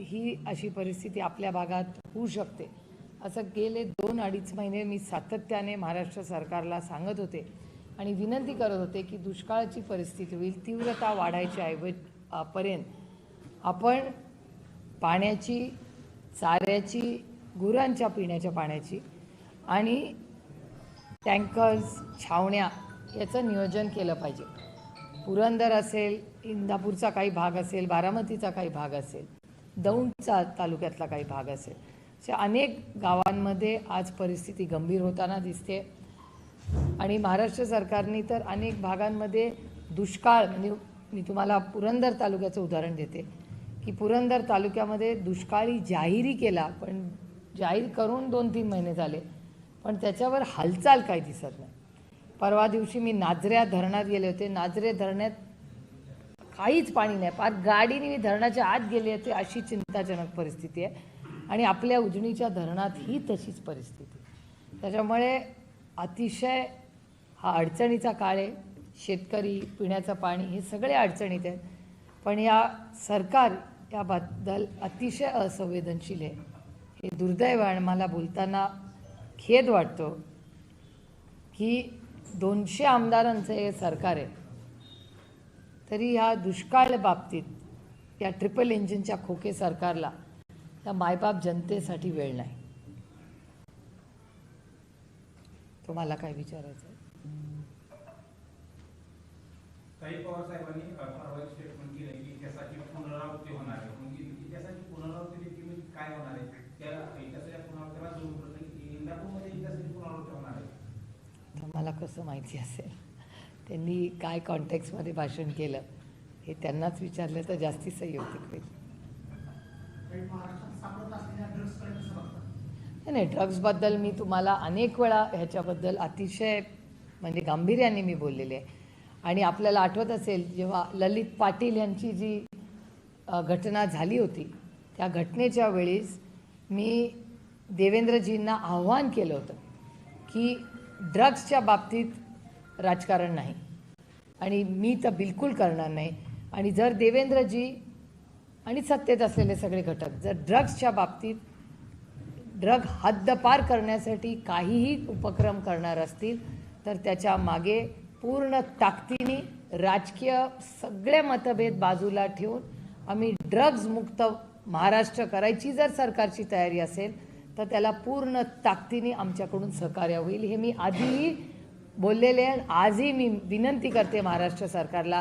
ही अशी परिस्थिती आपल्या भागात होऊ शकते. असं गेले दोन अडीच महिने मी सातत्याने महाराष्ट्र सरकारला सांगत होते आणि विनंती करत होते की दुष्काळाची परिस्थिती होईल तीव्रता वाढायच्या ऐवज पर्यंत आपण पाण्याची चाऱ्याची गुरांच्या पिण्याच्या पाण्याची आणि टँकर्स छावण्या याचं नियोजन केलं पाहिजे. पुरंदर असेल इंदापूरचा काही भाग असेल बारामतीचा काही भाग असेल दौंडचा तालुक्यातला काही भाग असेल. अशा अनेक गावांमध्ये आज परिस्थिती गंभीर होताना दिसते. आणि महाराष्ट्र सरकारने तर अनेक भागांमध्ये दुष्काळ म्हणजे मी तुम्हाला पुरंदर तालुक्याचं उदाहरण देते की पुरंदर तालुक्यामध्ये दुष्काळी जाहीरही केला पण जाहीर करून दोन तीन महिने झाले पण त्याच्यावर हालचाल काही दिसत नाही. परवा दिवशी मी नाझऱ्या धरणात गेले होते. नाझरे धरणात काहीच पाणी नाही. फार गाडीने मी धरणाच्या आत गेले होते अशी चिंताजनक परिस्थिती आहे. आणि आपल्या उजनीच्या धरणात ही तशीच परिस्थिती त्याच्यामुळे अतिशय हा अडचणीचा काळ आहे. शेतकरी पिण्याचं पाणी हे सगळे अडचणीत आहेत. पण या सरकार याबद्दल अतिशय असंवेदनशील आहे. हे दुर्दैव आणि मला बोलताना खेद वाटतो की दोनशे आमदारांचं हे सरकार आहे. तरी ह्या दुष्काळ बाबतीत या ट्रिपल इंजिनच्या खोके सरकारला या मायबाप जनतेसाठी वेळ नाही. तुम्हाला काय विचारायचं आहे? काही पवार साहेबांनी परवा स्टेटमेंट केलं की इतिहासाची पुनरावृत्ती होणार आहे? इ- इतिहासाची पुनरावृत्ती नेमकी म्हणजे काय होणार आहे? त्या इतिहासाच्या पुनरावृत्तीला जोडून प्रश्न की इंदापूरमध्ये इतिहासाची पुनरावृत्ती होणार आहे. मला कसं माहिती असेल? त्यांनी काय कॉन्टेक्समध्ये भाषण केलं हे त्यांनाच विचारलं तर जास्ती संयुक्तिक होईल. नाही नाही ड्रग्सबद्दल मी तुम्हाला अनेक वेळा ह्याच्याबद्दल अतिशय म्हणजे गांभीर्याने मी बोललेले आहे. आणि आपल्याला आठवत असेल जेव्हा ललित पाटील यांची जी घटना झाली होती त्या घटनेच्या वेळेस मी देवेंद्रजींना आव्हान केलं होतं की ड्रग्सच्या बाबतीत राजकारण नाही. आणि मी तर बिलकुल करणार नाही. आणि जर देवेंद्रजी आणि सत्तेत असलेले सगळे घटक जर ड्रग्सच्या बाबतीत ड्रग हद्दपार करण्यासाठी काहीही उपक्रम करणार असतील तर त्याच्यामागे पूर्ण ताकदीने राजकीय सगळे मतभेद बाजूला ठेवून आम्ही ड्रग्ज मुक्त महाराष्ट्र करायची जर सरकारची तयारी असेल तर त्याला पूर्ण ताकदीने आमच्याकडून सहकार्य होईल हे मी आधीही बोललेले आहे आणि आजही मी विनंती करते महाराष्ट्र सरकारला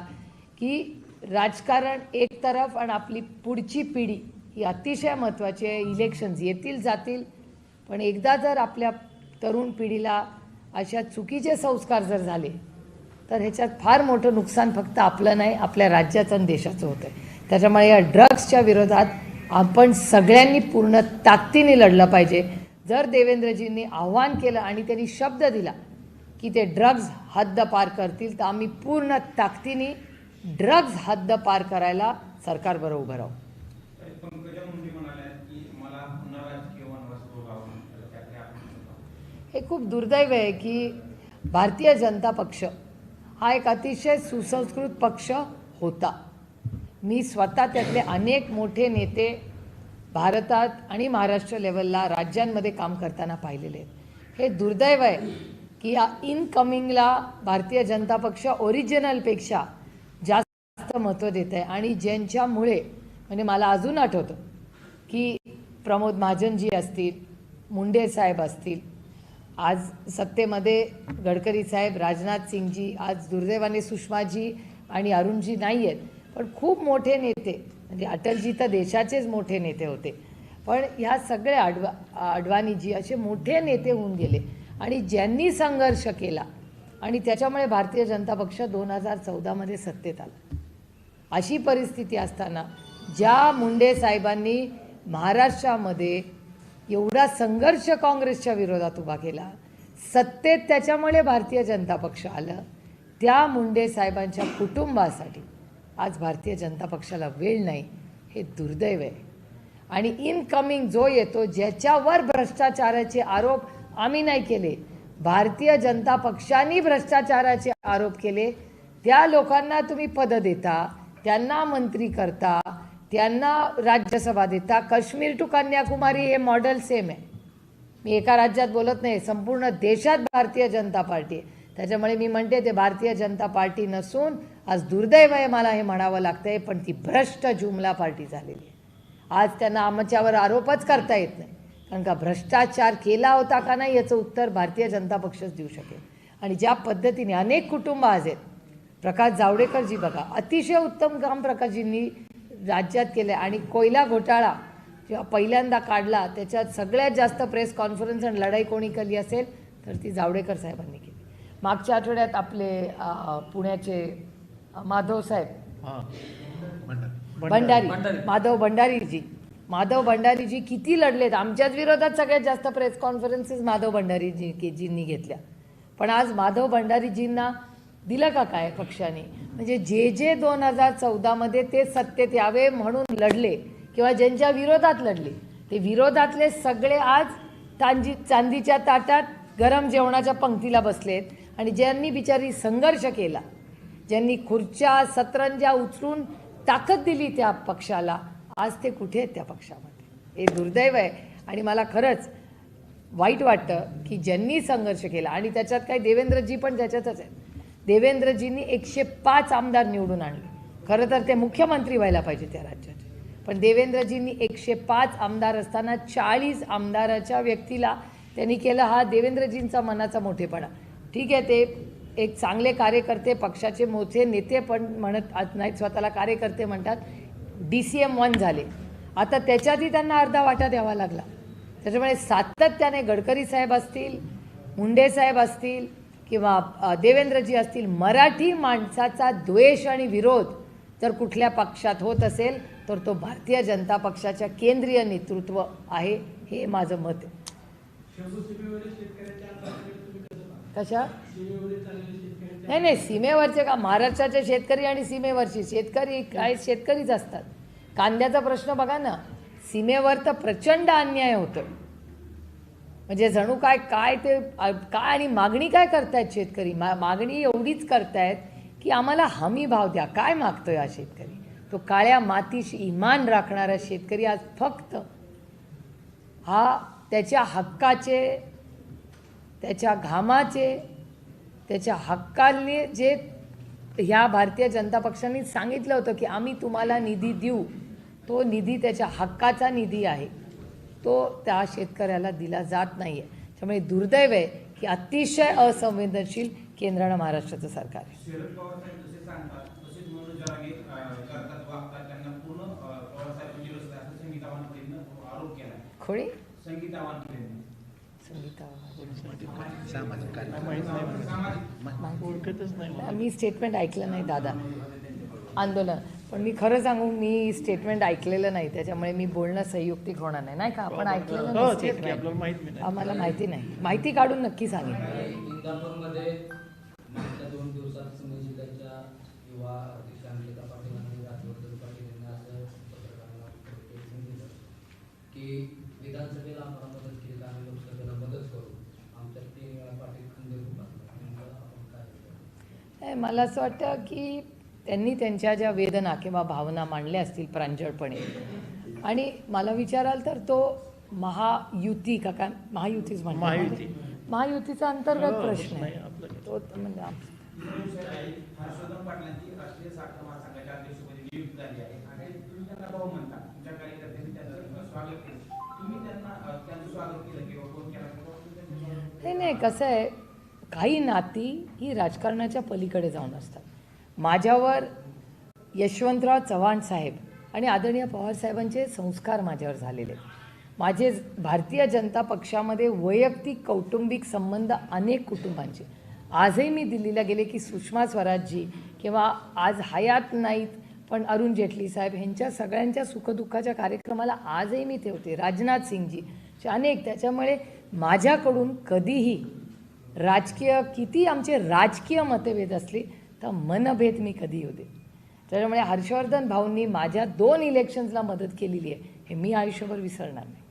की राजकारण एक तरफ आणि आपली पुढची पिढी ही अतिशय महत्त्वाची आहे. इलेक्शन्स येतील जातील. पण एकदा जर आपल्या तरुण पिढीला अशा चुकीचे संस्कार जर झाले तर ह्याच्यात फार मोठं नुकसान फक्त आपलं नाही आपल्या राज्याचं आणि देशाचं होतं आहे त्याच्यामुळे या ड्रग्सच्या विरोधात आपण सगळ्यांनी पूर्ण ताकदीने लढलं पाहिजे. जर देवेंद्रजींनी आव्हान केलं आणि त्यांनी शब्द दिला की ते ड्रग्ज हद्द पार करतील तर आम्ही पूर्ण ताकदीने ड्रग्ज हद्द पार करायला सरकारबरोबर उभं राहू. हे खूप दुर्दैव आहे की भारतीय जनता पक्ष हा एक अतिशय सुसंस्कृत पक्ष होता. मी स्वतः त्यातले अनेक मोठे नेते भारतात आणि महाराष्ट्र लेवलला राज्यांमध्ये काम करताना पाहिलेले आहेत. हे दुर्दैव आहे. की या इनकमिंगला भारतीय जनता पक्ष ओरिजिनलपेक्षा जास्त महत्त्व देत आहे आणि ज्यांच्यामुळे म्हणजे मला अजून आठवतं की प्रमोद महाजनजी असतील मुंडे साहेब असतील आज सत्तेमध्ये गडकरी साहेब राजनाथ सिंगजी आज दुर्दैवाने सुषमाजी आणि अरुणजी नाही आहेत पण खूप मोठे नेते म्हणजे अटलजी तर देशाचेच मोठे नेते होते. पण ह्या सगळे अडवा अडवाणीजी असे मोठे नेते होऊन गेले. आणि ज्यांनी संघर्ष केला आणि त्याच्यामुळे भारतीय जनता पक्ष दोन हजार चौदामध्ये सत्तेत आला. अशी परिस्थिती असताना ज्या मुंडे साहेबांनी महाराष्ट्रामध्ये एवढा संघर्ष काँग्रेसच्या विरोधात उभा केला सत्तेत त्याच्यामुळे भारतीय जनता पक्ष आलं त्या मुंडे साहेबांच्या कुटुंबासाठी आज भारतीय जनता पक्षाला वेळ नाही हे दुर्दैव आहे. आणि इनकमिंग जो येतो ज्याच्यावर भ्रष्टाचाराचे आरोप आम्ही नाही केले. भारतीय जनता पक्षाने भ्रष्टाचाराचे आरोप केले. त्या लोकांना तुम्ही पदं देता त्यांना मंत्री करता त्यांना राज्यसभा देता. काश्मीर टू कन्याकुमारी हे मॉडेल सेम आहे. मी एका राज्यात बोलत नाही संपूर्ण देशात भारतीय जनता पार्टी आहे. त्याच्यामुळे मी म्हणते ते भारतीय जनता पार्टी नसून आज दुर्दैव आहे मला हे म्हणावं लागतंय पण ती भ्रष्ट जुमला पार्टी झालेली आहे. आज त्यांना आमच्यावर आरोपच करता येत नाही. कारण का भ्रष्टाचार केला होता का नाही याचं उत्तर भारतीय जनता पक्षच देऊ शकेल. आणि ज्या पद्धतीने अनेक कुटुंब आज आहेत प्रकाश जावडेकरजी बघा अतिशय उत्तम काम प्रकाशजींनी राज्यात केलं आणि कोयला घोटाळा जेव्हा पहिल्यांदा काढला त्याच्यात सगळ्यात जास्त प्रेस कॉन्फरन्स आणि लढाई कोणी केली असेल तर ती जावडेकर साहेबांनी केली. मागच्या आठवड्यात आपले पुण्याचे माधव साहेब. भंडारी. माधव भंडारीजी. माधव भंडारीजी किती लढलेत? आमच्याच विरोधात सगळ्यात जास्त प्रेस कॉन्फरन्सेस माधव भंडारीजी घेतल्या. पण आज माधव भंडारीजींना दिलं का काय पक्षाने? म्हणजे जे जे दोन हजार चौदामध्ये ते सत्तेत यावे म्हणून लढले किंवा ज्यांच्या विरोधात लढले ते विरोधातले सगळे आज तांजी चांदीच्या ताटात गरम जेवणाच्या पंक्तीला बसलेत आणि ज्यांनी बिचारी संघर्ष केला ज्यांनी खुर्च्या सतरंजा उचलून ताकद दिली त्या पक्षाला आज ते कुठे आहेत त्या पक्षामध्ये? हे दुर्दैव आहे. आणि मला खरंच वाईट वाटतं की ज्यांनी संघर्ष केला आणि त्याच्यात काही देवेंद्रजी पण त्याच्यातच आहेत. देवेंद्रजींनी एकशे पाच आमदार निवडून आणले. खरं तर ते मुख्यमंत्री व्हायला पाहिजे त्या राज्याचे. पण देवेंद्रजींनी एकशे पाच आमदार असताना चाळीस आमदाराच्या व्यक्तीला त्यांनी केलं हा देवेंद्रजींचा मनाचा मोठेपणा. ठीक आहे ते एक चांगले कार्यकर्ते पक्षाचे मोठे नेते पण म्हणत आज नाहीत स्वतःला कार्यकर्ते म्हणतात. डी सी एम वन झाले. आता त्याच्यातही त्यांना अर्धा वाटा द्यावा लागला. त्याच्यामुळे सातत्याने गडकरी साहेब असतील मुंडे साहेब असतील किंवा देवेंद्रजी असतील मराठी माणसाचा द्वेष आणि विरोध जर कुठल्या पक्षात होत असेल तर तो भारतीय जनता पक्षाच्या केंद्रीय नेतृत्व आहे हे माझं मत आहे. कशा? नाही नाही सीमेवरचे का महाराष्ट्राचे शेतकरी आणि सीमेवरचे शेतकरी काय शेतकरीच असतात. कांद्याचा प्रश्न बघा ना सीमेवर तर प्रचंड अन्याय होतो म्हणजे जणू काय काय ते काय आणि मागणी काय करतायत शेतकरी? मा मागणी एवढीच करतायत की आम्हाला हमी भाव द्या. काय मागतोय हा शेतकरी? तो काळ्या मातीशी इमान राखणारा शेतकरी आज फक्त हा त्याच्या हक्काचे त्याच्या घामाचे त्याच्या हक्काने जे ह्या भारतीय जनता पक्षाने सांगितलं होतं की आम्ही तुम्हाला निधी देऊ तो निधी त्याच्या हक्काचा निधी आहे. तो त्या शेतकऱ्याला दिला जात नाही आहे त्यामुळे दुर्दैव आहे की अतिशय असंवेदनशील केंद्र आणि महाराष्ट्राचं सरकार आहे. असं संगीता सामाजिक ओळखतच नाही मी स्टेटमेंट ऐकलं नाही दादा. आंदोलन. पण मी खरं सांगू मी स्टेटमेंट ऐकलेलं नाही. त्याच्यामुळे मी बोलणं संयुक्तिक होणार नाही. नाही का? आपण ऐकलेलं हो नाही तेच की स्टेटमेंट आपल्याला माहीत नाही. आम्हाला माहिती नाही. माहिती काढून नक्की सांगेन. दोन दिवसात सुनील जिल्ह्याच्या युवा अध्यक्ष अंकिता पाटील आणि राजवर्धन पाटील यांनी असं पत्रकारांना statement दिलं की विधानसभेला आम्हाला मदत केली तर आम्ही लोकसभेला मदत करू आमच्या तीन वेळा पाटील खंदे नेमकं आपण काय केलं? नाही, मला असं वाटतं की त्यांनी त्यांच्या ज्या वेदना किंवा भावना मांडल्या असतील प्रांजळपणे आणि मला विचाराल तर तो महायुती का काय महायुतीच म्हणतात महायुती. महायुतीचा अंतर्गत हो, प्रश्न आहे. तो म्हणजे म्हणता? नाही नाही कसं आहे काही नाती ही राजकारणाच्या पलीकडे जाऊन असतात. माझ्यावर यशवंतराव चव्हाण साहेब आणि आदरणीय पवार साहेबांचे संस्कार माझ्यावर झालेले माझे भारतीय जनता पक्षामध्ये वैयक्तिक कौटुंबिक संबंध अनेक कुटुंबांचे. आजही मी दिल्लीला गेले की सुषमा स्वराजजी किंवा आज हयात नाहीत पण अरुण जेटली साहेब ह्यांच्या सगळ्यांच्या सुखदुःखाच्या कार्यक्रमाला आजही मी ठेवते. राजनाथ सिंगजी असे अनेक. त्याच्यामुळे माझ्याकडून कधीही राजकीय किती आमचे राजकीय मतभेद असले तर मनभेद मी कधी होते त्याच्यामुळे हर्षवर्धन भाऊंनी माझ्या दोन इलेक्शन्सला मदत केलेली आहे हे मी आयुष्यभर विसरणार नाही.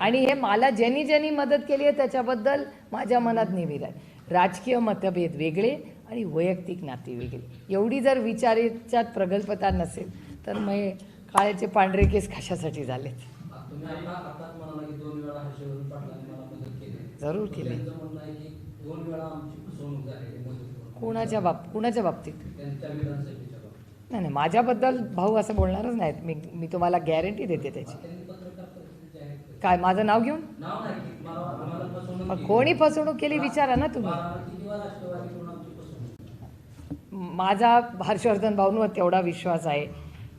आणि हे मला ज्यांनी ज्यांनी मदत केली आहे त्याच्याबद्दल माझ्या मनात निविद आहे. राजकीय मतभेद वेगळे आणि वैयक्तिक नाती वेगळे. एवढी जर विचारेच्यात प्रगल्भता नसेल तर मग काळ्याचे पांढरे केस कशासाठी झालेत? जरूर केली. कोणाच्या बाब कुणाच्या बाबतीत? नाही नाही माझ्याबद्दल भाऊ असं बोलणारच नाहीत. मी मी तुम्हाला गॅरंटी देते त्याची. काय माझं नाव घेऊन? मग कोणी फसवणूक केली विचारा ना तुम्ही. माझा हर्षवर्धन भाऊंवर तेवढा विश्वास आहे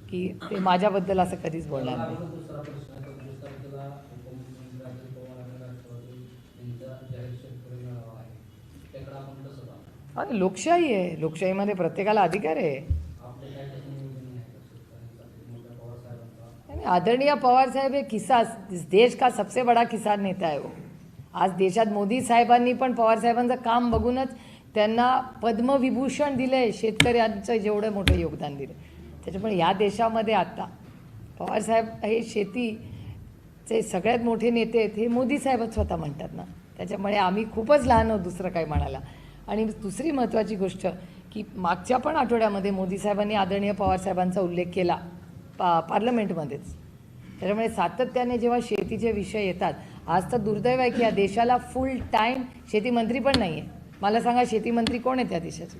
की ते माझ्याबद्दल असं कधीच बोलणार नाही अगोदर दुसरा प्रश्न आहे तो दुसरा त्याला उपमुख्यमंत्री अजित पवार आणि राष्ट्रवादी यांचा जाहीर शेतकरी मेळावा आहे त्याकडे आपण कसं पाहतो अरे लोकशाही आहे. लोकशाहीमध्ये प्रत्येकाला अधिकार आहे. आदरणीय पवार साहेब हे किस्सा देश का सबसे बडा किसान नेता आहे वो. आज देशात मोदी साहेबांनी पण पवार साहेबांचं काम बघूनच त्यांना पद्मविभूषण दिलंय. शेतकऱ्यांचं जेवढं मोठं योगदान दिलं त्याच्यामुळे या देशामध्ये आता पवार साहेब हे शेतीचे सगळ्यात मोठे नेते आहेत हे मोदी साहेबच स्वतः म्हणतात ना. त्याच्यामुळे आम्ही खूपच लहान आहोत दुसरं काही म्हणायला. आणि दुसरी महत्त्वाची गोष्ट की मागच्या पण आठवड्यामध्ये मोदी साहेबांनी आदरणीय पवार साहेबांचा उल्लेख केला पा पार्लमेंटमध्येच. त्याच्यामुळे सातत्याने जेव्हा शेतीचे विषय येतात आज तर दुर्दैव आहे की या देशाला फुल टाईम शेतीमंत्री पण नाही आहे मला सांगा शेतीमंत्री कोण आहे त्या देशाचे?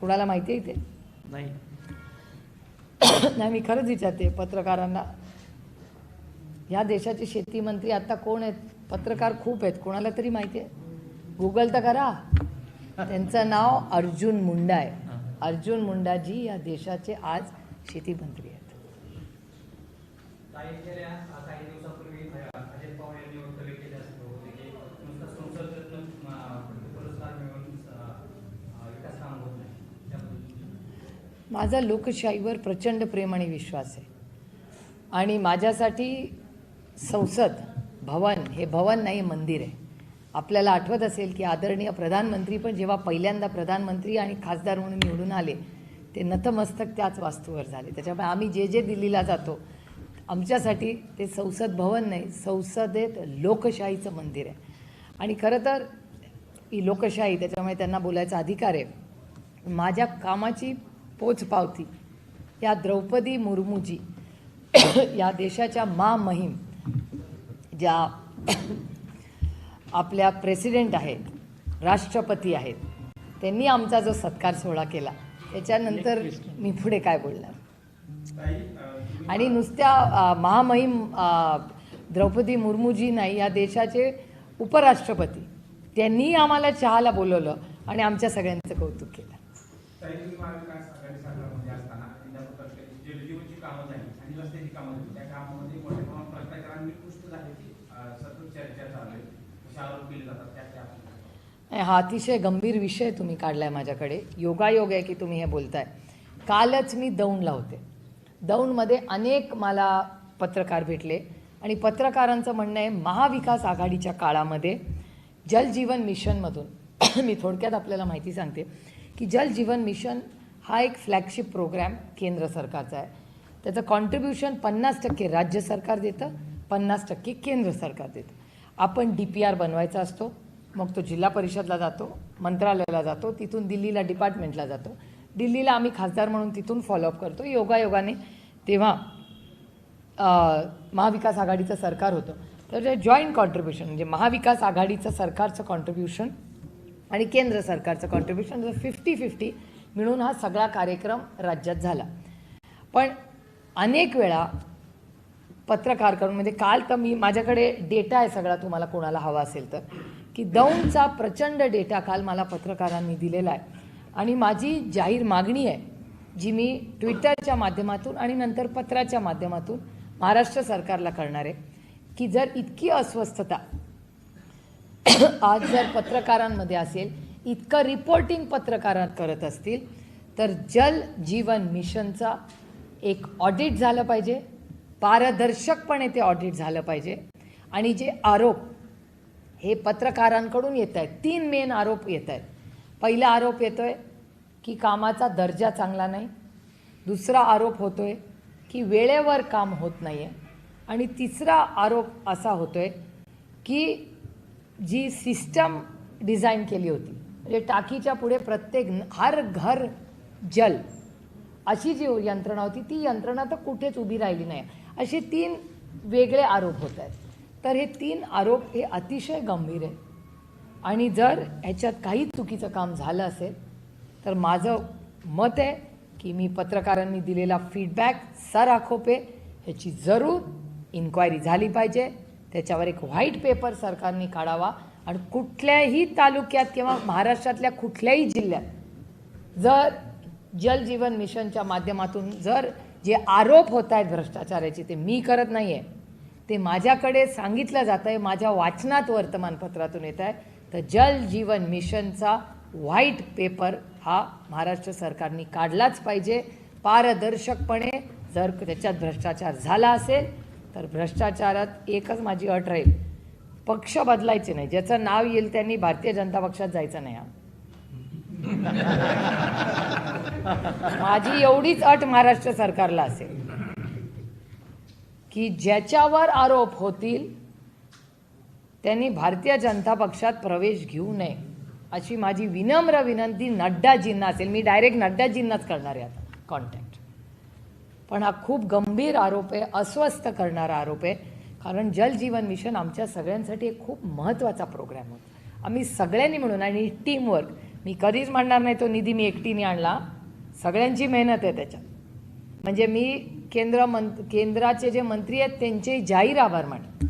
कुणाला माहिती आहे ते नाही. नाही मी खरंच विचारते पत्रकारांना. या देशाचे शेतीमंत्री आता कोण आहेत? पत्रकार खूप आहेत कोणाला तरी माहिती आहे? गुगल तर करा. त्यांचं नाव अर्जुन मुंडा आहे अर्जुन मुंडाजी या देशाचे आज शेतीमंत्री आहेत. काही गेल्या काही दिवसापूर्वी अजित पवार यांनी वक्तव्य केले असं होते की नुसतं संसदेतून अं, पुरस्कार मिळवून अं, विकास काम होत नाही. त्याबद्दल माझा लोकशाहीवर प्रचंड प्रेम आणि विश्वास आहे. आणि माझ्यासाठी संसद भवन हे भवन नाही मंदिर आहे. आपल्याला आठवत असेल की आदरणीय प्रधानमंत्री पण जेव्हा पहिल्यांदा प्रधानमंत्री आणि खासदार म्हणून निवडून आले ते नतमस्तक त्याच वास्तूवर झाले. त्याच्यामुळे आम्ही जे जे दिल्लीला जातो आमच्यासाठी ते संसद भवन नाही संसदेत लोकशाहीचं मंदिर आहे. आणि खरं तर ही लोकशाही त्याच्यामुळे त्यांना बोलायचा अधिकार आहे. माझ्या कामाची पोचपावती या द्रौपदी मुर्मूजी या देशाच्या मा महिम ज्या आपल्या प्रेसिडेंट आहेत राष्ट्रपती आहेत. त्यांनी आमचा जो सत्कार सोहळा केला त्याच्यानंतर मी पुढे काय बोलणार? आणि नुसत्या महामहिम द्रौपदी मुर्मूजी नाही या देशाचे उपराष्ट्रपती त्यांनी आम्हाला चहाला बोलवलं आणि आमच्या सगळ्यांचं कौतुक केलं. ताई, तुम्ही महाविकास आघाडी सरकारमध्ये असताना इंदापूर तालुक्यात जलजीवनची कामं झाली आणि रस्त्याची कामं झाली त्या कामामध्ये मोठ्या प्रमाणात भ्रष्टाचारांनी पुष्ट झाल्याची अं, सतत चर्चा चालू आहे असे आरोप केले जातात त्या त्या नाही, हा अतिशय गंभीर विषय तुम्ही काढलाय माझ्याकडे. योगायोग आहे की तुम्ही हे बोलताय. कालच मी दौंडला होते दौंडमध्ये अनेक मला पत्रकार भेटले. आणि पत्रकारांचं म्हणणं आहे महाविकास आघाडीच्या काळामध्ये जलजीवन मिशनमधून मी थोडक्यात आपल्याला माहिती सांगते की जलजीवन मिशन हा एक फ्लॅगशिप प्रोग्रॅम केंद्र सरकारचा आहे. त्याचं कॉन्ट्रीब्युशन पन्नास टक्के राज्य सरकार देतं पन्नास टक्के केंद्र सरकार देतं. आपण डी पी आर बनवायचा असतो मग तो जिल्हा परिषदला जातो मंत्रालयाला जातो तिथून दिल्लीला डिपार्टमेंटला जातो. दिल्लीला आम्ही खासदार म्हणून तिथून फॉलोअप करतो. योगायोगाने तेव्हा महाविकास आघाडीचं सरकार होतं. तर जे जॉईंट कॉन्ट्रीब्युशन म्हणजे महाविकास आघाडीचं सरकारचं कॉन्ट्रीब्युशन आणि केंद्र सरकारचं कॉन्ट्रीब्युशन फिफ्टी फिफ्टी मिळून हा सगळा कार्यक्रम राज्यात झाला. पण अनेक वेळा पत्रकार करून म्हणजे काल तर मी माझ्याकडे डेटा आहे सगळा तुम्हाला कोणाला हवा असेल तर. की दौंडचा प्रचंड डेटा काल मला पत्रकारांनी दिलेला आहे. आणि माझी जाहीर मागणी आहे जी मी ट्विटरच्या माध्यमातून आणि नंतर पत्राच्या माध्यमातून महाराष्ट्र सरकारला करणार आहे की जर इतकी अस्वस्थता आज जर पत्रकारांमध्ये असेल इतकं रिपोर्टिंग पत्रकारात करत असतील तर जल जीवन मिशनचा एक ऑडिट झालं पाहिजे. पारदर्शकपणे ते ऑडिट झालं पाहिजे. आणि जे आरोप हे पत्रकारांकडून येत आहेत तीन मेन आरोप येत आहेत पहिला आरोप येतो आहे की कामाचा दर्जा चांगला नाही. दुसरा आरोप होतो आहे की वेळेवर काम होत नाही आहे आणि तिसरा आरोप असा होतो आहे की जी सिस्टम डिझाईन केली होती म्हणजे टाकीच्या पुढे प्रत्येक हर घर जल अशी जी यंत्रणा होती ती यंत्रणा तर कुठेच उभी राहिली नाही. असे तीन वेगळे आरोप होत आहेत. तर हे तीन आरोप हे अतिशय गंभीर आहे आणि जर ह्याच्यात काही चुकीचं काम झालं असेल तर माझं मत आहे की मी पत्रकारांनी दिलेला फीडबॅक सर खोपे ह्याची जरूर इन्क्वायरी झाली पाहिजे. त्याच्यावर एक व्हाईट पेपर सरकारने काढावा. आणि कुठल्याही तालुक्यात किंवा महाराष्ट्रातल्या कुठल्याही जिल्ह्यात जर जल जीवन मिशनच्या माध्यमातून जर जे आरोप होत आहेत भ्रष्टाचाराचे ते मी करत नाही आहे ते माझ्याकडे सांगितलं जातं आहे माझ्या वाचनात वर्तमानपत्रातून येत आहे तर जल जीवन मिशनचा व्हाईट पेपर हा महाराष्ट्र सरकारने काढलाच पाहिजे. पारदर्शकपणे जर त्याच्यात भ्रष्टाचार झाला असेल तर भ्रष्टाचारात एकच माझी अट राहील. पक्ष बदलायचे नाही. ज्याचं नाव येईल त्यांनी भारतीय जनता पक्षात जायचं नाही. हा माझी एवढीच अट महाराष्ट्र सरकारला असेल की ज्याच्यावर आरोप होतील त्यांनी भारतीय जनता पक्षात प्रवेश घेऊ नये अशी माझी विनम्र विनंती नड्डाजींना असेल. मी डायरेक्ट नड्डाजींनाच करणार आहे आता कॉन्टॅक्ट पण हा खूप गंभीर आरोप आहे अस्वस्थ करणारा आरोप आहे कारण जल जीवन मिशन आमच्या सगळ्यांसाठी एक खूप महत्त्वाचा प्रोग्रॅम होता. आम्ही सगळ्यांनी मिळून आणि टीमवर्क मी कधीच म्हणणार नाही तो निधी मी एकटीने आणला. सगळ्यांची मेहनत आहे त्याच्यात. म्हणजे मी केंद्र मं केंद्राचे जे मंत्री आहेत त्यांचे जाहीर आभार माने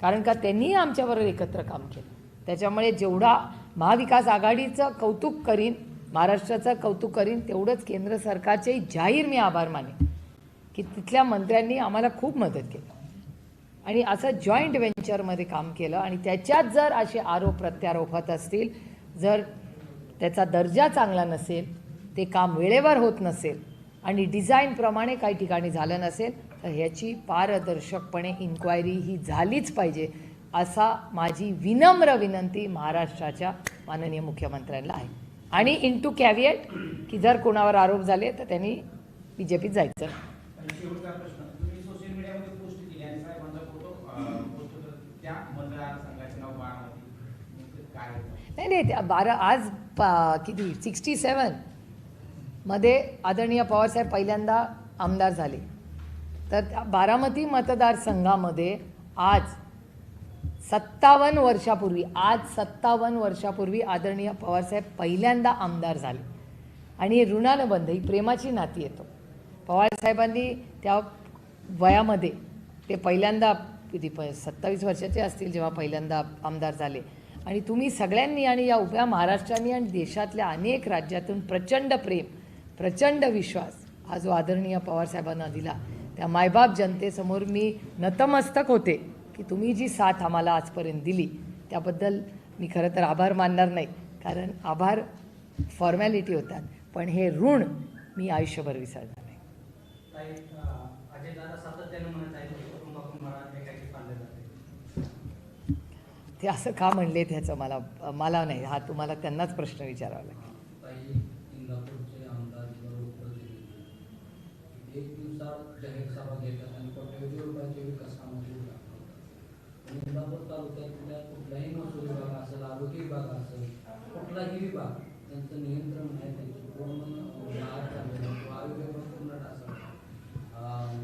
कारण का त्यांनीही आमच्याबरोबर एकत्र काम केलं. त्याच्यामुळे जेवढा महाविकास आघाडीचं कौतुक करीन महाराष्ट्राचं कौतुक करीन तेवढंच केंद्र सरकारचेही जाहीर मी आभार माने की तिथल्या मंत्र्यांनी आम्हाला खूप मदत केली. आणि असं जॉईंट व्हेंचरमध्ये काम केलं आणि त्याच्यात जर असे आरोप प्रत्यारोप होत असतील जर त्याचा दर्जा चांगला नसेल ते काम वेळेवर होत नसेल आणि डिझाईनप्रमाणे काही ठिकाणी झालं नसेल तर ह्याची पारदर्शकपणे इन्क्वायरी ही झालीच पाहिजे असा माझी विनम्र विनंती महाराष्ट्राच्या माननीय मुख्यमंत्र्यांना आहे. आणि इन टू कॅविएट की जर कोणावर आरोप झाले तर त्यांनी बी जे पीत जायचं आणि शेवटचा प्रश्न तुम्ही सोशल मीडियामध्ये पोस्ट केली आणि साहेबांचा फोटो पोस्ट होता त्या मतदारसंघाचे नाव बारामती नेमकं काय होतं नाही नाही त्या बारा आज पा किती? सिक्स्टी सेवनमध्ये आदरणीय पवारसाहेब पहिल्यांदा आमदार झाले. तर त्या बारामती मतदारसंघामध्ये आज सत्तावन्न वर्षापूर्वी आज सत्तावन्न वर्षापूर्वी आदरणीय पवारसाहेब पहिल्यांदा आमदार झाले. आणि हे ऋणानं ही प्रेमाची नाती येतो पवारसाहेबांनी त्या वयामध्ये ते पहिल्यांदा किती प सत्तावीस वर्षाचे असतील जेव्हा पहिल्यांदा आमदार झाले. आणि तुम्ही सगळ्यांनी आणि या उभ्या महाराष्ट्राने आणि देशातल्या अनेक राज्यातून प्रचंड प्रेम प्रचंड विश्वास हा जो आदरणीय पवारसाहेबांना दिला. त्या मायबाप जनतेसमोर मी नतमस्तक होते की तुम्ही जी साथ आम्हाला आजपर्यंत दिली त्याबद्दल मी खरं तर आभार मानणार नाही. कारण आभार फॉर्मॅलिटी होतात पण हे ऋण मी आयुष्यभर विसरणार नाही काही अजय दादा सातत्याने म्हणत आहे की कुटुंबातून मला एकाकी पाळले जाते ते असं का म्हणले त्याचं मला मला नाही हा तुम्हाला त्यांनाच प्रश्न विचारावा लागेल. काही इंदापूरचे आमदार त्यांचं लोकप्रतिनिधी एक दिवसात जाहीर सभा घेतात आणि कोट्यवधी रुपयाचे विकास कामाचे उद्घाटन होतात पण इंदापूर तालुक्यातल्या कुठलाही महसूल विभाग असेल आरोग्य विभाग असेल कुठलाही विभाग त्यांचं नियंत्रण नाही त्यांची पूर्ण नाळ चाललेलं आहे. किंवा आरोग्य विभाग पूर्ण ढासळला आहे.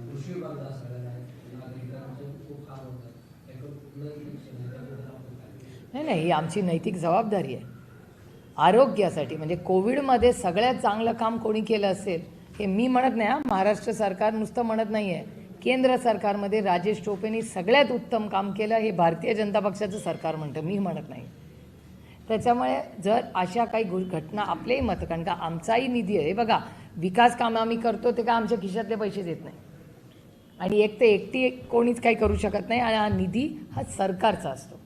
कृषी विभाग ढासळलेला आहे नागरिकांचे खूप हाल होतात याकडे कुठलंही लक्ष नाही त्याबद्दल आपण काय नाही नाही ही आमची नैतिक जबाबदारी आहे. आरोग्यासाठी म्हणजे कोविडमध्ये सगळ्यात चांगलं काम कोणी केलं असेल हे मी म्हणत नाही हा महाराष्ट्र सरकार नुसतं म्हणत नाही आहे केंद्र सरकारमध्ये राजेश टोपेंनी सगळ्यात उत्तम काम केलं हे भारतीय जनता पक्षाचं सरकार म्हणतं मी म्हणत नाही. त्याच्यामुळे जर अशा काही गो घटना आपलेही मत कारण का आमचाही निधी आहे. बघा विकास कामं आम्ही करतो ते काय आमच्या खिशातले पैसे देत नाही. आणि एक ते एकटी कोणीच काही करू शकत नाही आणि हा निधी हा सरकारचा असतो.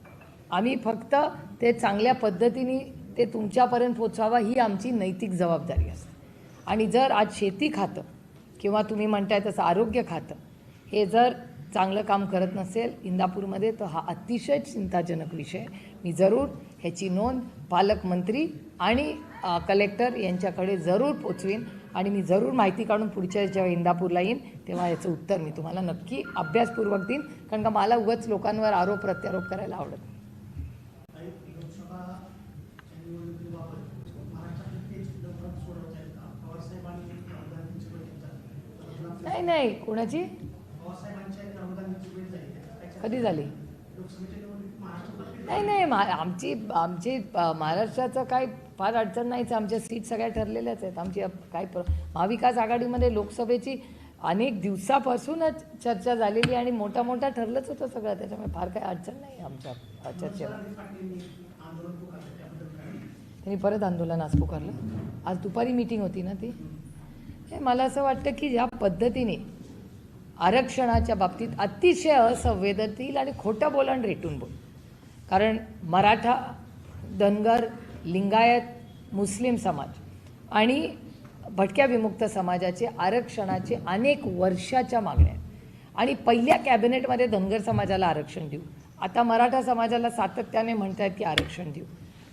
आम्ही फक्त ते चांगल्या पद्धतीने ते तुमच्यापर्यंत पोचवावा ही आमची नैतिक जबाबदारी असते. आणि जर आज शेती खातं किंवा तुम्ही म्हणताय तसं आरोग्य खातं हे जर चांगलं काम करत नसेल इंदापूरमध्ये तर हा अतिशय चिंताजनक विषय. मी जरूर ह्याची नोंद पालकमंत्री आणि कलेक्टर यांच्याकडे जरूर पोचवीन आणि मी जरूर माहिती काढून पुढच्या जेव्हा इंदापूरला येईन तेव्हा याचं उत्तर मी तुम्हाला नक्की अभ्यासपूर्वक देईन. कारण का मला उगाच लोकांवर आरोप प्रत्यारोप करायला आवडत नाही. काही लोकसभाच्या निवडणुकीत नाही नाही. कोणाची? कधी झाली? नाही नाही. मा आमची आमची महाराष्ट्राचं काय फार अडचण नाहीच आमच्या सीट सगळ्या ठरलेल्याच आहेत. आमची काय प्र महाविकास आघाडीमध्ये लोकसभेची अनेक दिवसापासूनच चर्चा झालेली आणि मोठा मोठा ठरलंच होतं सगळं. त्याच्यामुळे फार काही अडचण नाही आमच्या चर्चेला. त्यांनी परत आंदोलन आज पुकारलं. आज दुपारी मीटिंग होती ना ती? मला असं वाटतं की ज्या पद्धतीने आरक्षणाच्या बाबतीत अतिशय असंवेदनशील आणि खोटं बोल आणि रेटून बोल. कारण मराठा धनगर लिंगायत मुस्लिम समाज आणि भटक्या विमुक्त समाजाचे आरक्षणाचे अनेक वर्षाच्या मागण्या आहेत. आणि पहिल्या कॅबिनेटमध्ये धनगर समाजाला आरक्षण देऊ. आता मराठा समाजाला सातत्याने म्हणतात की आरक्षण देऊ.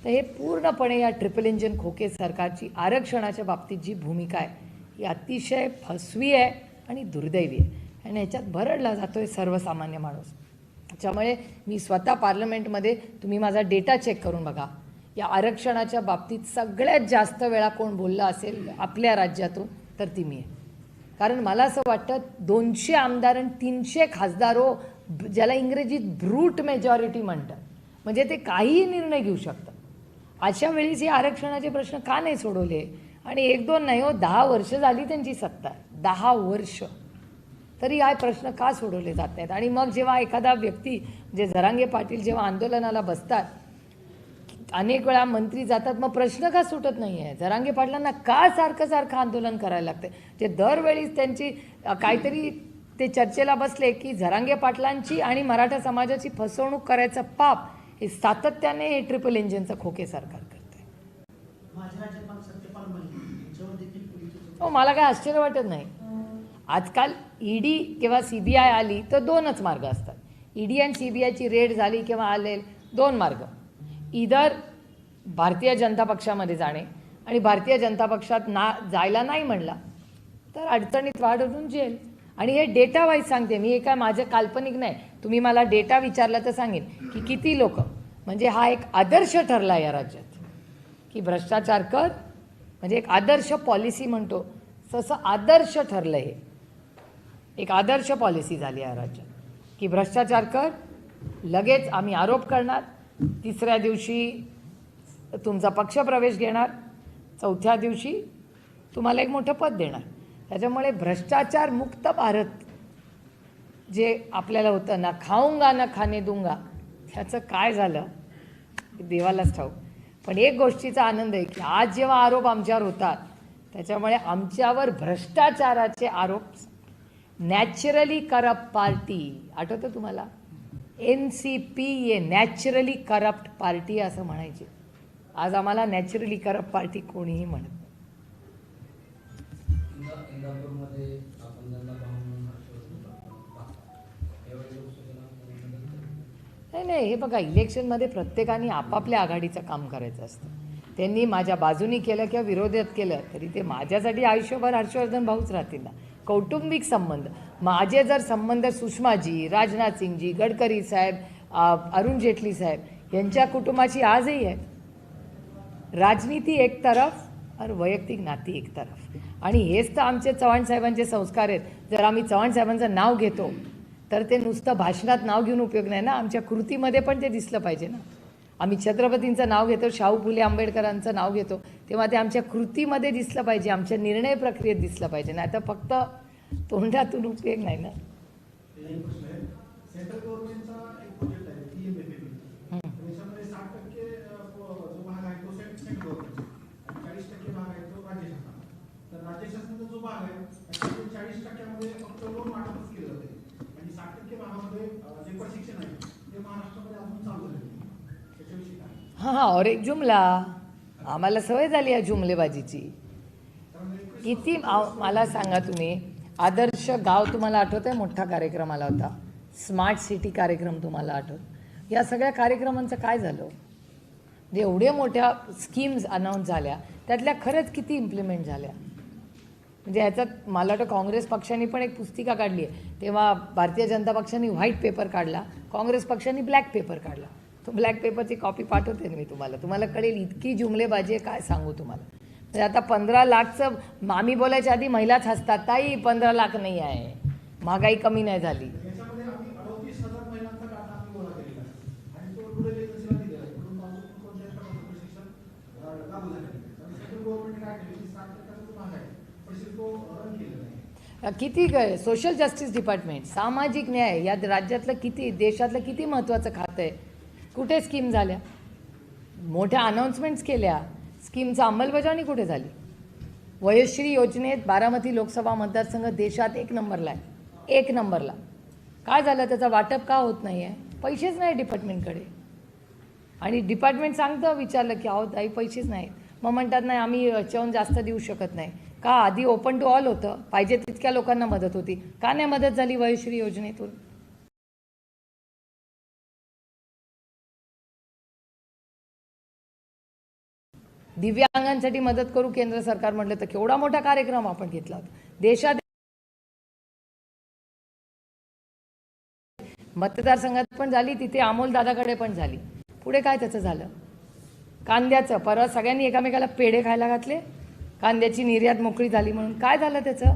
तर हे पूर्णपणे या ट्रिपल इंजिन खोके सरकारची आरक्षणाच्या बाबतीत जी भूमिका आहे ही अतिशय फसवी आहे आणि दुर्दैवी आहे. आणि ह्याच्यात भरडला जातो आहे सर्वसामान्य माणूस. त्याच्यामुळे मी स्वतः पार्लमेंटमध्ये तुम्ही माझा डेटा चेक करून बघा. या आरक्षणाच्या बाबतीत सगळ्यात जास्त वेळा कोण बोललं असेल आपल्या राज्यातून तर ती मी आहे. कारण मला असं वाटतं दोनशे आमदार आणि तीनशे खासदारो ज्याला इंग्रजीत ब्रूट मेजॉरिटी म्हणतात. म्हणजे ते काहीही निर्णय घेऊ शकतात. अशा वेळीच हे आरक्षणाचे प्रश्न का नाही सोडवले? आणि एक दोन नाही हो दहा वर्ष झाली त्यांची सत्ता दहा वर्ष. तरी हा प्रश्न का सोडवले जात नाहीत आणि मग जेव्हा एखादा व्यक्ती म्हणजे झरांगे पाटील जेव्हा आंदोलनाला बसतात अनेक वेळा मंत्री जातात मग प्रश्न का सुटत नाही आहे झरांगे पाटलांना का सारखं सारखं आंदोलन करायला लागतं जे दरवेळीच त्यांची काहीतरी ते चर्चेला बसले की झरांगे पाटलांची आणि मराठा समाजाची फसवणूक करायचं पाप हे सातत्याने हे ट्रिपल इंजिनचं खोके सरकार हो मला काय आश्चर्य वाटत नाही. आजकाल ईडी किंवा सी बी आय आली तर दोनच मार्ग असतात. ईडी आणि सी बी आयची रेड झाली किंवा आले दोन मार्ग. इधर भारतीय जनता पक्षामध्ये जाणे आणि भारतीय जनता पक्षात ना जायला नाही म्हणला तर अडचणीत वाढ होऊन जेल आणि हे डेटा वाईज सांगते मी हे काय माझं काल्पनिक नाही. तुम्ही मला डेटा विचारला तर सांगेन की किती लोक. म्हणजे हा एक आदर्श ठरला या राज्यात की भ्रष्टाचार कर म्हणजे एक आदर्श पॉलिसी म्हणतो. तसं आदर्श ठरलं हे. एक आदर्श पॉलिसी झाली या राज्यात. की भ्रष्टाचार कर लगेच आम्ही आरोप करणार. तिसऱ्या दिवशी तुमचा पक्षप्रवेश घेणार. चौथ्या दिवशी तुम्हाला एक मोठं पद देणार. त्याच्यामुळे भ्रष्टाचार मुक्त भारत जे आपल्याला होतं ना खाऊंगा ना खाणे दूंगा ह्याचं काय झालं? देवालाच ठाऊक. पण एक गोष्टीचा आनंद आहे की आज जेव्हा आरोप आमच्यावर होतात त्याच्यामुळे आमच्यावर भ्रष्टाचाराचे आरोप नॅचरली करप्ट पार्टी आठवतं तुम्हाला? N C P a naturally corrupt party असं म्हणायचे. आज आम्हाला नॅचरली करप्ट पार्टी कोणीही म्हणत नाही नाही हे बघा इलेक्शनमध्ये प्रत्येकाने आपापल्या आघाडीचं काम करायचं असतं. त्यांनी माझ्या बाजूनी केलं किंवा विरोधात केलं तरी ते माझ्यासाठी आयुष्यभर हर्षवर्धन भाऊच राहतील ना. कौटुंबिक संबंध. माझे जर संबंध सुषमाजी राजनाथ सिंगजी गडकरी साहेब अरुण जेटली साहेब यांच्या कुटुंबाची आजही आहेत. राजनीती एक तरफ और वैयक्तिक नाती एक तरफ. आणि हेच तर आमचे चव्हाण साहेबांचे संस्कार आहेत. जर आम्ही चव्हाण साहेबांचं नाव घेतो तर ते नुसतं भाषणात नाव घेऊन उपयोग नाही ना. आमच्या कृतीमध्ये पण ते दिसलं पाहिजे ना. आम्ही छत्रपतींचं नाव घेतो शाहू फुले आंबेडकरांचं नाव घेतो. तेव्हा ते आमच्या कृतीमध्ये दिसलं पाहिजे आमच्या निर्णय प्रक्रियेत दिसलं पाहिजे. नाही तर फक्त तोंडातून उपयोग नाही ना. जो भाग आहे चाळीस टक्क्यामध्ये फक्त लोन तो प्रशिक्षण आहे ते महाराष्ट्रामध्ये अजून चालू त्याच्याविषयी काय हां हां और एक जुमला. आम्हाला सवय झाली या जुमलेबाजीची. किती मला सांगा तुम्ही आदर्श गाव तुम्हाला आठवत आहे? मोठा कार्यक्रम आला होता. स्मार्ट सिटी कार्यक्रम तुम्हाला आठवत. या सगळ्या कार्यक्रमांचं काय झालं? म्हणजे एवढ्या मोठ्या स्कीम्स अनाऊन्स झाल्या. त्यातल्या खरंच किती इम्प्लिमेंट झाल्या? म्हणजे ह्याच्यात मला वाटतं काँग्रेस पक्षाने पण एक पुस्तिका काढली आहे. तेव्हा भारतीय जनता पक्षाने व्हाईट पेपर काढला काँग्रेस पक्षाने ब्लॅक पेपर काढला. तो ब्लॅक पेपरची कॉपी पाठवते मी तुम्हाला. तुम्हाला कळेल इतकी जुमलेबाजी आहे काय सांगू तुम्हाला. म्हणजे आता पंधरा लाखचं मामी बोलायच्या आधी महिलाच हसतात ताई पंधरा लाख नाही आहे. महागाई कमी नाही झाली याच्यामध्ये आम्ही अडतीस हजार महिलांचा डाटा आम्ही गोळा केलेला आहे आणि तो रुरल एजन्सीला दिलेला आहे म्हणून बाजूकडून कोणत्याही प्रकारचं प्रशिक्षण अं, लागू झालेलं नाही आणि सेंट्रल गव्हर्नमेंटने काय केलं की सात टक्क्याचा जो भाग आहे प्रशिक्षण तो रन केलेला आहे किती काय सोशल जस्टिस डिपार्टमेंट सामाजिक न्याय या राज्यातलं किती देशातलं किती महत्त्वाचं खातं आहे? कुठे स्कीम झाल्या? मोठ्या अनाऊन्समेंट्स केल्या. स्कीमचं अंमलबजावणी कुठे झाली? वयश्री योजनेत बारामती लोकसभा मतदारसंघ देशात एक नंबरला आहे. एक नंबरला. काय झालं? त्याचं वाटप का होत नाही आहे पैसेच नाही डिपार्टमेंटकडे आणि डिपार्टमेंट सांगतं विचारलं की अहो ताई पैसेच नाहीत. मग म्हणतात नाही आम्ही याच्याहून जास्त देऊ शकत नाही. का आधी ओपन टू ऑल होतं. पाहिजे तितक्या लोकांना मदत होती. का नाही मदत झाली वयश्री योजनेतून? दिव्यांगांसाठी मदत करू केंद्र सरकार म्हटलं तर केवढा मोठा कार्यक्रम आपण घेतला होता देशात मतदारसंघात पण झाली तिथे अमोल दादाकडे पण झाली. पुढे काय त्याचं झालं? कांद्याचं. परवा सगळ्यांनी एकामेकाला पेढे खायला घातले. कांद्याची निर्यात मोकळी झाली म्हणून. काय झालं त्याचं?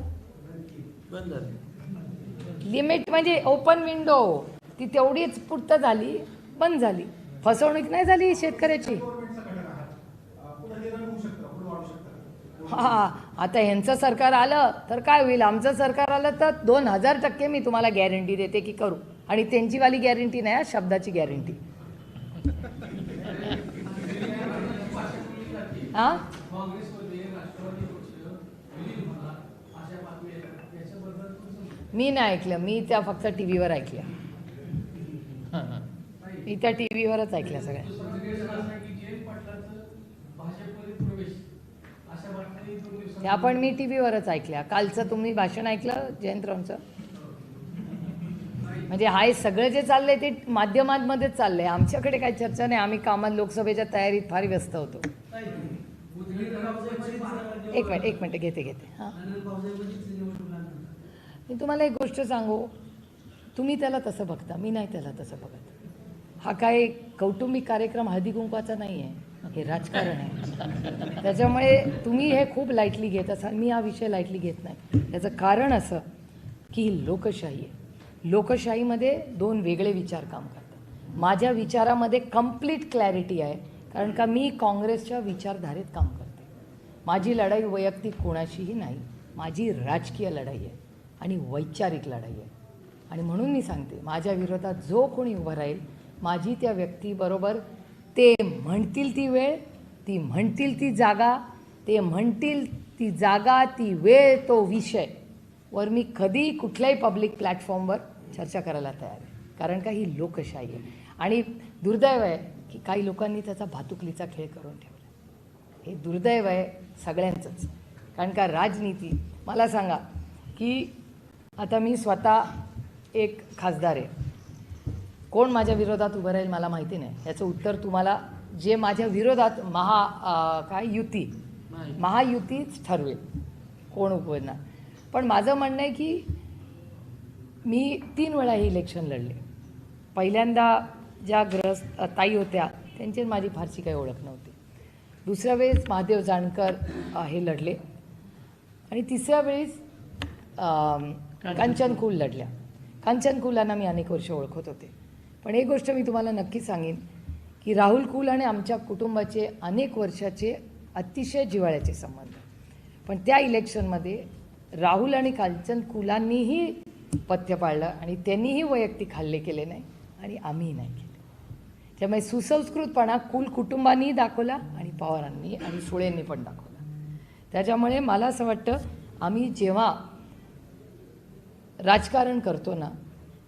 लिमिट म्हणजे ओपन विंडो ती तेवढीच पुरतं झाली बंद झाली. फसवणूक नाही झाली शेतकऱ्याची. हा आता ह्यांचं सरकार आलं तर काय होईल? आमचं सरकार आलं तर दोन हजार टक्के मी तुम्हाला गॅरंटी देते की करू. आणि त्यांचीवाली गॅरंटी नाही हा, शब्दाची गॅरंटी मी नाही ऐकलं. मी त्या फक्त टी व्हीवर ऐकल्या मी त्या टी व्हीवरच ऐकल्या सगळ्या. त्या पण मी टी व्हीवरच ऐकल्या. कालचं तुम्ही भाषण ऐकलं जयंतरावचं म्हणजे हाय सगळं जे चाललंय ते माध्यमांमध्येच चाललंय. आमच्याकडे काही चर्चा नाही. आम्ही कामात लोकसभेच्या तयारीत फार व्यस्त होतो. एक मिनिट एक मिनिट घेते घेते. हां. मी तुम्हाला एक गोष्ट सांगू. तुम्ही त्याला तसं बघता मी नाही त्याला तसं बघत. हा काय कौटुंबिक कार्यक्रम हळदी कुंकवाचा नाही आहे हे राजकारण आहे. त्याच्यामुळे तुम्ही हे खूप लाईटली घेत असाल. मी हा विषय लाईटली घेत नाही. त्याचं कारण असं की ही लोकशाही आहे. लोकशाहीमध्ये दोन वेगळे विचार काम करतात. माझ्या विचारामध्ये कंप्लीट क्लॅरिटी आहे. कारण का मी काँग्रेसच्या विचारधारेत काम करते माझी लढाई वैयक्तिक कोणाशीही नाही. माझी राजकीय लढाई आहे आणि वैचारिक लढाई आहे. आणि म्हणून मी सांगते माझ्या विरोधात जो कोणी उभं राहील माझी त्या व्यक्तीबरोबर ते म्हणतील ती वेळ ती म्हणतील ती जागा ते म्हणतील ती जागा ती वेळ तो विषय. वर मी कधी कुठल्याही पब्लिक प्लॅटफॉर्मवर चर्चा करायला तयार आहे. कारण का ही लोकशाही आहे. आणि दुर्दैव आहे की काही लोकांनी त्याचा भातुकलीचा खेळ करून ठेवला. हे दुर्दैव आहे सगळ्यांचंच. कारण का राजनीती मला सांगा की आता मी स्वतः एक खासदार आहे. कोण माझ्या विरोधात उभं राहील मला माहिती नाही. याचं उत्तर तुम्हाला जे माझ्या विरोधात महा काय युती महायुतीच ठरवेल. कोण उभं पण माझं म्हणणं आहे की मी तीन वेळा हे इलेक्शन लढले. पहिल्यांदा ज्या ग्रस्त ताई होत्या त्यांची माझी फारशी काही ओळख नव्हती. दुसऱ्या वेळेस महादेव जानकर अ, हे लढले. आणि तिसऱ्या वेळेस अम, कांचन कुल लढल्या. कांचन कुलांना मी अनेक वर्ष ओळखत होते. पण एक गोष्ट मी तुम्हाला नक्की सांगेन की राहुल कुल आणि आमच्या कुटुंबाचे अनेक वर्षाचे अतिशय जिव्हाळ्याचे संबंध. पण त्या इलेक्शनमध्ये राहुल आणि कांचन कुलांनीही पथ्य पाळलं आणि त्यांनीही वैयक्तिक हल्ले केले नाही आणि आम्हीही नाही त्यामुळे सुसंस्कृतपणा कुल कुटुंबांनीही दाखवला आणि पवारांनी आणि सुळेंनी पण दाखवला. त्याच्यामुळे मला असं वाटतं आम्ही जेव्हा राजकारण करतो ना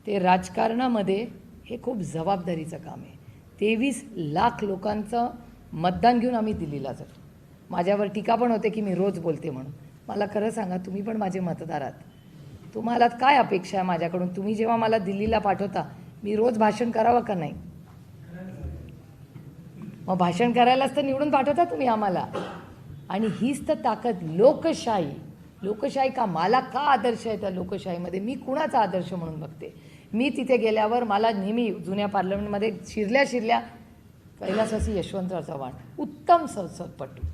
ते राजकारणामध्ये हे खूप जबाबदारीचं काम आहे. तेवीस लाख लोकांचं मतदान घेऊन आम्ही दिल्लीला जातो. माझ्यावर टीका पण होते की मी रोज बोलते म्हणून. मला खरं सांगा तुम्ही पण माझे मतदार आहात. तुम्हाला काय अपेक्षा आहे माझ्याकडून? तुम्ही जेव्हा मला दिल्लीला पाठवता मी रोज भाषण करावं का नाही? मग भाषण करायलाच तर निवडून पाठवता तुम्ही आम्हाला. आणि हीच तर ताकद लोकशाही. लोकशाही का मला का आदर्श आहे त्या लोकशाहीमध्ये? मी कुणाचा आदर्श म्हणून बघते? मी तिथे गेल्यावर मला नेहमी जुन्या पार्लमेंटमध्ये शिरल्या शिरल्या कैलासवासी यशवंतराव चव्हाण उत्तम संसदपटू